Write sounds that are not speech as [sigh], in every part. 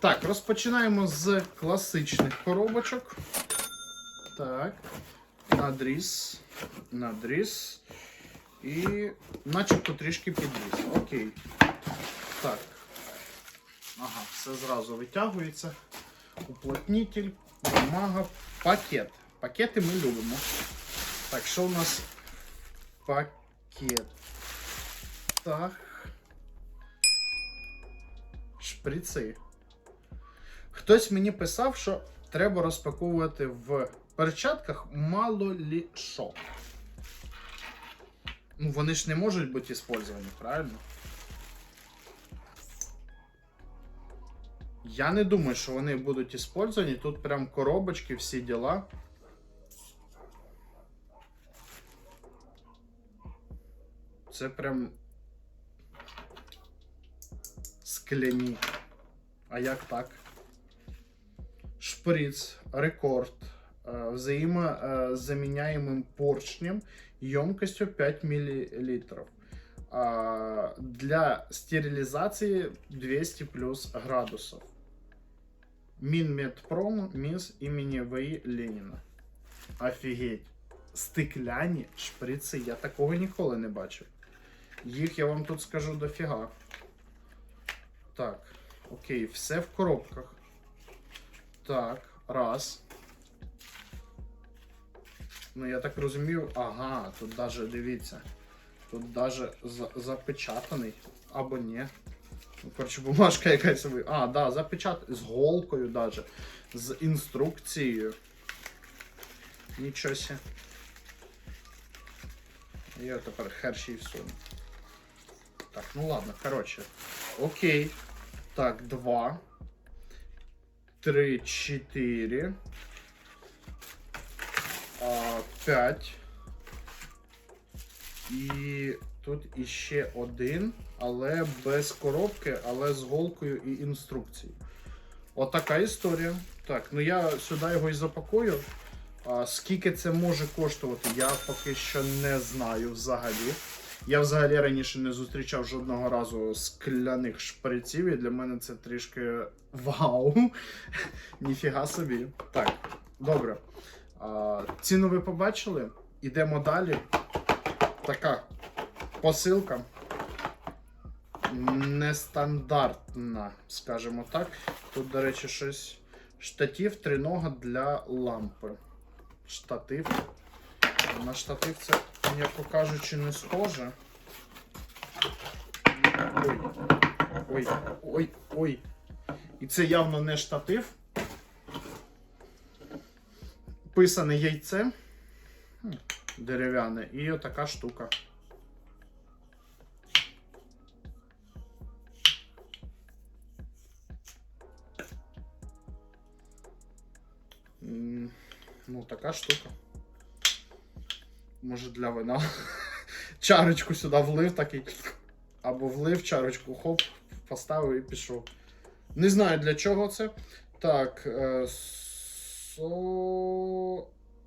Так, розпочинаємо з класичних коробочок. Так. Надріз. Надріз. І начебто трішки підріз. Окей. Так. Ага, все зразу витягується. Уплотнитель, бумага, пакет. Пакети ми любимо. Так, що у нас? Пакет. Так. Шприци. Хтось мені писав, що треба розпаковувати в перчатках мало лі що. Ну, вони ж не можуть бути іспользовані, правильно? Я не думаю, що вони будуть іспользовані. Тут прям коробочки, всі діла. Це прям скляні. А як так? Шприц, рекорд, е, взаимозаменяемым поршнем емкостью 5 мл. Для стерилизации 200 плюс градусов. Минмедпром, МИС имени В.И. Леніна. Офігеть. Стекляні шприци. Я такого ніколи не бачив. Їх я вам тут скажу дофіга. Так, окей, все в коробках. Так, раз. Ну, я так розумію, ага, тут даже, дивіться. Тут даже за- запечатаний. Або ні. Ну, коротше, бумажка якась. А, да, запечатаний. З голкою даже. З інструкцією. Нічого. Я тепер херші всуну. Так, ну ладно, коротше. Окей. Так, два. Три. А, п'ять. І тут іще один, але без коробки, але з голкою і інструкцією. Отака історія. Так, ну я сюди його і запакую. А, скільки це може коштувати, я поки що не знаю взагалі. Я взагалі раніше не зустрічав жодного разу скляних шприців, і для мене це трішки вау. [laughs] Ніфіга собі. Так, добре. А, ціну ви побачили. Ідемо далі. Така посилка. Нестандартна, скажімо так. Тут, до речі, щось. Штатив тринога для лампи. Штатив. На штатив це, м'яко кажучи, не схоже. Ой. Ой, ой, ой. І це явно не штатив. Писане яйце. Дерев'яне. І отака штука. Ну, така штука. Може для вина. [laughs] Чарочку сюди влив такий. Або влив чарочку, хоп, поставив і пішов. Не знаю для чого це. Так. Е, со...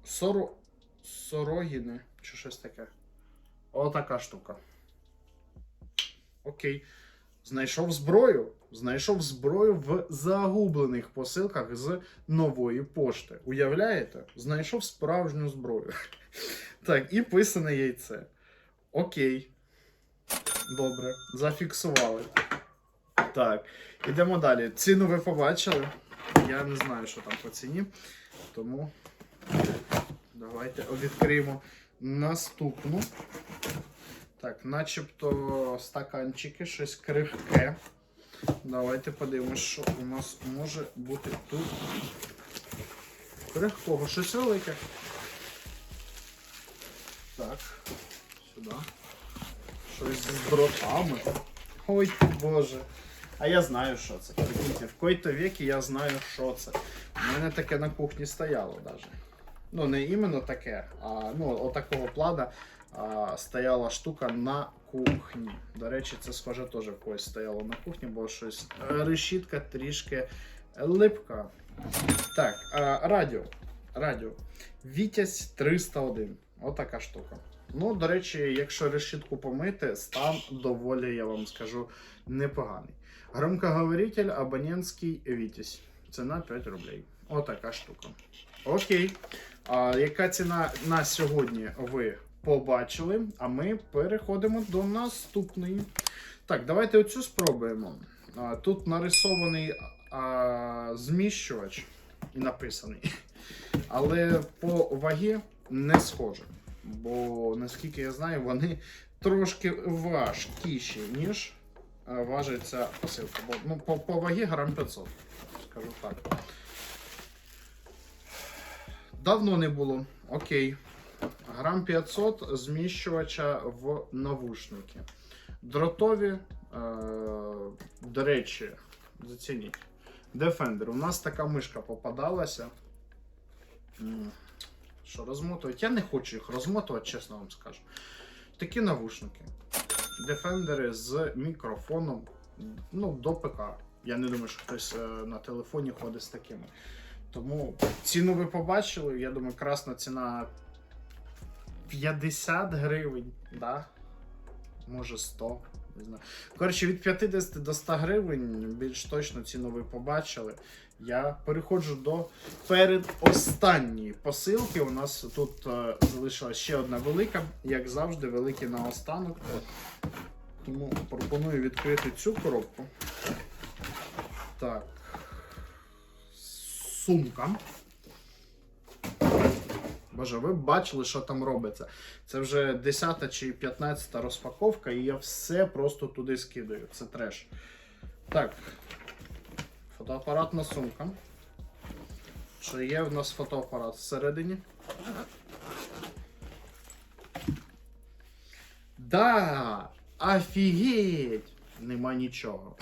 Соро... Сорогіни. Чи щось таке. Отака штука. Окей. Знайшов зброю. Знайшов зброю в загублених посилках з нової пошти. Уявляєте? Знайшов справжню зброю. [laughs] Так, і писане яйце. Окей. Добре, зафіксували. Так, ідемо далі. Ціну ви побачили. Я не знаю, що там по ціні. Тому давайте відкриємо наступну. Так, начебто стаканчики, щось крихке. Давайте подивимось, що у нас може бути тут. Крихкого, щось велике. Так, сюди. Щось з дротами. Ой, боже. А я знаю, що це. Прикиньте, в коїй-то віки я знаю, що це. У мене таке на кухні стояло навіть. Ну, не іменно таке, а ну, отакого плана а, стояла штука на кухні. До речі, це схоже теж когось стояло на кухні, бо щось е, решітка трішки липка. Так, а, радіо. Радіо. Вітязь 301. Отака штука. Ну, до речі, якщо решітку помити, стан доволі, я вам скажу, непоганий. Громкоговоритель абонентський Вітязь. Ціна 5 рублей. Отака штука. Окей. А, яка ціна на сьогодні ви побачили? А ми переходимо до наступної. Так, давайте оцю спробуємо. Тут нарисований а, зміщувач і написаний. Але по вагі не схоже. Бо наскільки я знаю, вони трошки важкіші, ніж е, важить посилка. Бо ну, по, по вагі грам 500, скажу так. Давно не було. Окей. Грам 500 зміщувача в навушники. Дротові, е, до речі, зацініть. Defender. У нас така мишка попадалася. Що розмотують? Я не хочу їх розмотувати, чесно вам скажу. Такі навушники. Defender з мікрофоном. Ну, до ПК. Я не думаю, що хтось е, на телефоні ходить з такими. Тому ціну ви побачили. Я думаю, красна ціна 50 гривень, да? може 100. Не знаю. Коротше, від 50 до 100 гривень більш точно ціну ви побачили. Я переходжу до передостанньої посилки. У нас тут е, залишилась ще одна велика, як завжди, великий наостанок. Тому пропоную відкрити цю коробку. Так. Сумка. Боже, ви бачили, що там робиться. Це вже 10 чи 15 розпаковка, і я все просто туди скидаю. Це треш. Так. Фотоапаратна сумка. Чи є в нас фотоапарат всередині? Да! Офігеть! Нема нічого.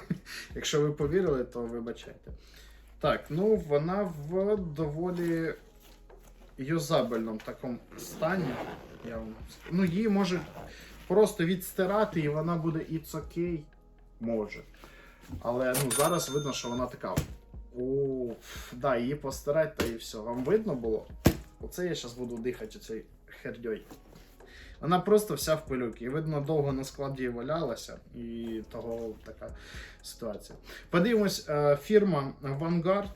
[laughs] Якщо ви повірили, то вибачайте. Так, ну вона в доволі юзабельному такому стані. Я вам... Ну, її може просто відстирати, і вона буде it's okay. Може. Але ну, зараз видно, що вона така. О, да, її постирати, та і все. Вам видно було? Оце я зараз буду дихати цією хердьой. Вона просто вся в пилюки. І видно, довго на складі валялася, і того така ситуація. Подивимось, е, фірма Vanguard.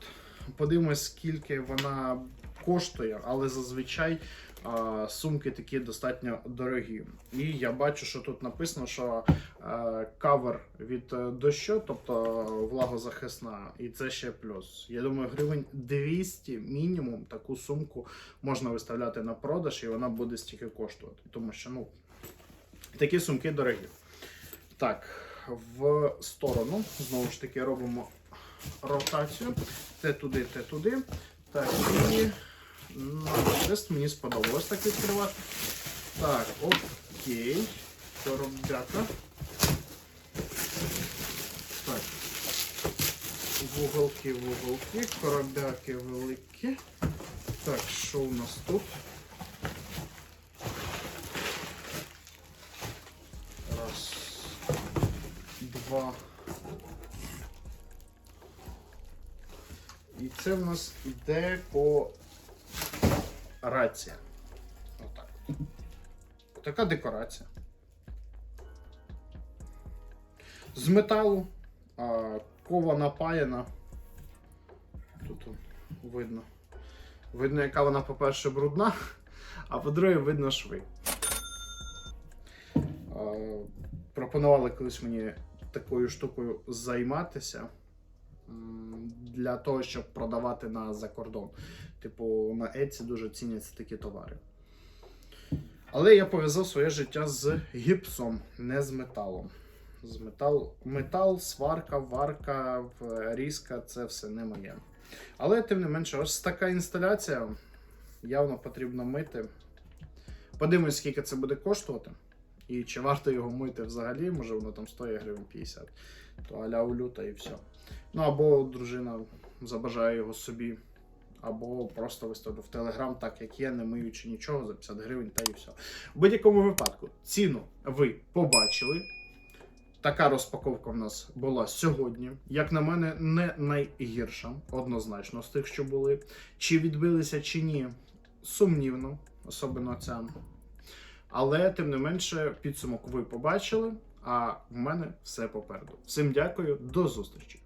Подивимось, скільки вона коштує, але зазвичай е, сумки такі достатньо дорогі. І я бачу, що тут написано, що е, кавер від е, дощу, тобто влагозахисна, і це ще плюс. Я думаю, гривень 200 мінімум таку сумку можна виставляти на продаж, і вона буде стільки коштувати. Тому що ну, такі сумки дорогі. Так, в сторону знову ж таки робимо ротацію. Те туди, те туди. Так, і на тест мені сподобалось так відкривати. Так, окей. Коробдяка. Так. Вуголки, вуголки, коробяки великі. Так, що у нас тут? Раз, два. І це в нас декорація. Отак. Така декорація. З металу, а, кова напаяна. Тут видно. Видно, яка вона, по-перше, брудна, а по-друге, видно шви. А, пропонували колись мені такою штукою займатися для того, щоб продавати на закордон. Типу, на Etsy дуже ціняться такі товари. Але я пов'язав своє життя з гіпсом, не з металом. З метал, метал, сварка, варка, різка це все не моє. Але тим не менше, ось така інсталяція. Явно потрібно мити. Подивимось, скільки це буде коштувати. І чи варто його мити взагалі, може воно там стоїть гривень 50, то аля улю та і все. Ну або дружина забажає його собі, або просто виставлю в Телеграм, так як є, не миючи нічого за 50 гривень та і все. В будь-якому випадку ціну ви побачили. Така розпаковка в нас була сьогодні. Як на мене, не найгірша, однозначно, з тих, що були. Чи відбилися, чи ні, сумнівно, особливо ця. Але тим не менше, підсумок ви побачили. А в мене все попереду. Всім дякую, до зустрічі!